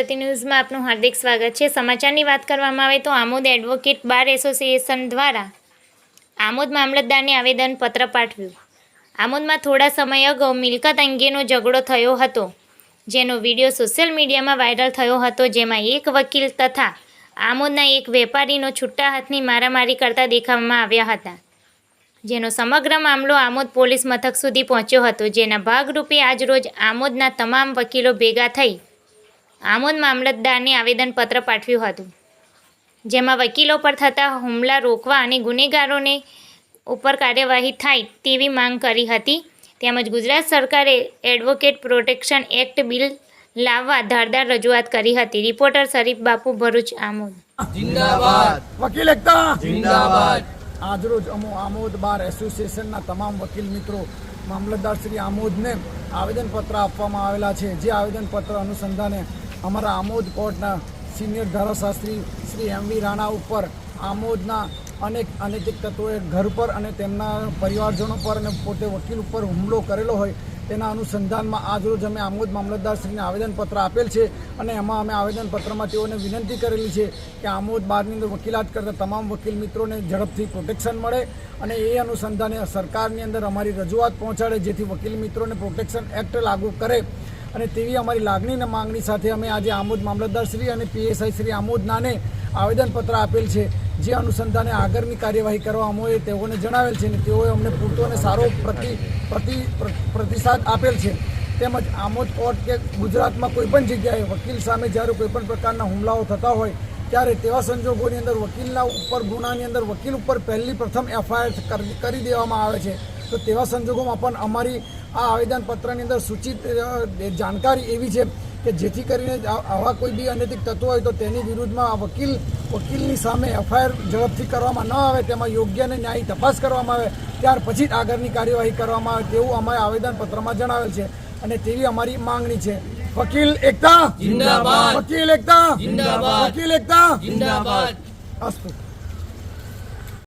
ગુજરાતી ન્યૂઝમાં આપનું હાર્દિક સ્વાગત છે. સમાચારની વાત કરવામાં આવે તો આમોદ એડવોકેટ બાર એસોસિએશન દ્વારા આમોદ મામલતદારને આવેદનપત્ર પાઠવ્યું. આમોદમાં થોડા સમય અગાઉ મિલકત અંગેનો ઝઘડો થયો હતો, જેનો વીડિયો સોશિયલ મીડિયામાં વાયરલ થયો હતો, જેમાં એક વકીલ તથા આમોદના એક વેપારીનો છૂટા હાથની મારામારી કરતા દેખાવામાં આવ્યા હતા, જેનો સમગ્ર મામલો આમોદ પોલીસ મથક સુધી પહોંચ્યો હતો. જેના ભાગરૂપે આજરોજ આમોદના તમામ વકીલો ભેગા થઈ આમોદ મામલતદારને આવેદનપત્ર પાઠવ્યું હતું જેમાં વકીલો પર થતા હુમલા રોકવા અને ગુનેગારોને ઉપર કાર્યવાહી થાય તેવી માંગ કરી હતી. તેમજ ગુજરાત સરકારે એડવોકેટ પ્રોટેક્શન એક્ટ બિલ લાવવા ધારદાર રજૂઆત કરી હતી. રિપોર્ટર શરીફ બાપુ ભરૂચ આમોદ. જિંદાબાદ. વકીલ એકતા. જિંદાબાદ. આજરોજ અમો આમોદ બાર એસોસિએશનના તમામ વકીલ મિત્રો મામલતદાર શ્રી આમોદને આવેદનપત્ર આપવામાં આવેલા છે. જે આવેદનપત્ર અનુસંધાને અમારા આમોદ કોર્ટના સિનિયર ધારાશાસ્ત્રી શ્રી એમ વી રાણા ઉપર આમોદના અનેક અનૈતિક તત્વોએ ઘર પર અને તેમના પરિવારજનો પર અને પોતે વકીલ ઉપર હુમલો કરેલો હોય તેના અનુસંધાનમાં આજરોજ અમે આમોદ મામલતદારશ્રીને આવેદનપત્ર આપેલ છે અને એમાં અમે આવેદનપત્રમાં તેઓને વિનંતી કરેલી છે કે આમોદ બારની અંદર વકીલાત કરતા તમામ વકીલ મિત્રોને ઝડપથી પ્રોટેક્શન મળે અને એ અનુસંધાને સરકારની અંદર અમારી રજૂઆત પહોંચાડે જેથી વકીલ મિત્રોને પ્રોટેક્શન એક્ટ લાગુ કરે. અને તેવી અમારી લાગણી અને માંગણી સાથે અમે આજે આમોદ મામલતદાર શ્રી અને પીએસઆઈ શ્રી આમોદનાને આવેદનપત્ર આપેલ છે, જે અનુસંધાને આગળની કાર્યવાહી કરવામાં અમોએ તેઓને જણાવેલ છે અને તેઓએ અમને પૂરતો અને સારો પ્રતિ પ્રતિ, પ્રતિસાદ આપેલ છે. તેમજ આમોદ કોર્ટ કે ગુજરાતમાં કોઈપણ જગ્યાએ વકીલ સામે જ્યારે કોઈપણ પ્રકારના હુમલાઓ થતા હોય, ત્યારે તેવા સંજોગોની અંદર વકીલના ઉપર, ગુનાની અંદર વકીલ ઉપર પહેલી પ્રથમ એફઆઈઆર કરી દેવામાં આવે છે. તો તેવા સંજોગોમાં પણ અમારી આ આવેદનપત્રની અંદર સૂચિત જાણકારી એવી છે કે જેથી કરીને આવા કોઈ બી અનૈતિક તત્વો હોય તો તેની વિરુદ્ધમાં વકીલ વકીલની સામે એફઆઈઆર ઝડપથી કરવામાં ન આવે તેમાં યોગ્ય અને ન્યાયી તપાસ કરવામાં આવે ત્યાર પછી જ આગળની કાર્યવાહી કરવામાં આવે તેવું અમારા આવેદનપત્રમાં જણાવેલ છે અને તેવી અમારી માંગણી છે. વકીલ એકતા. વકીલ એકતા. વકીલ એકતા! અસ્તુ.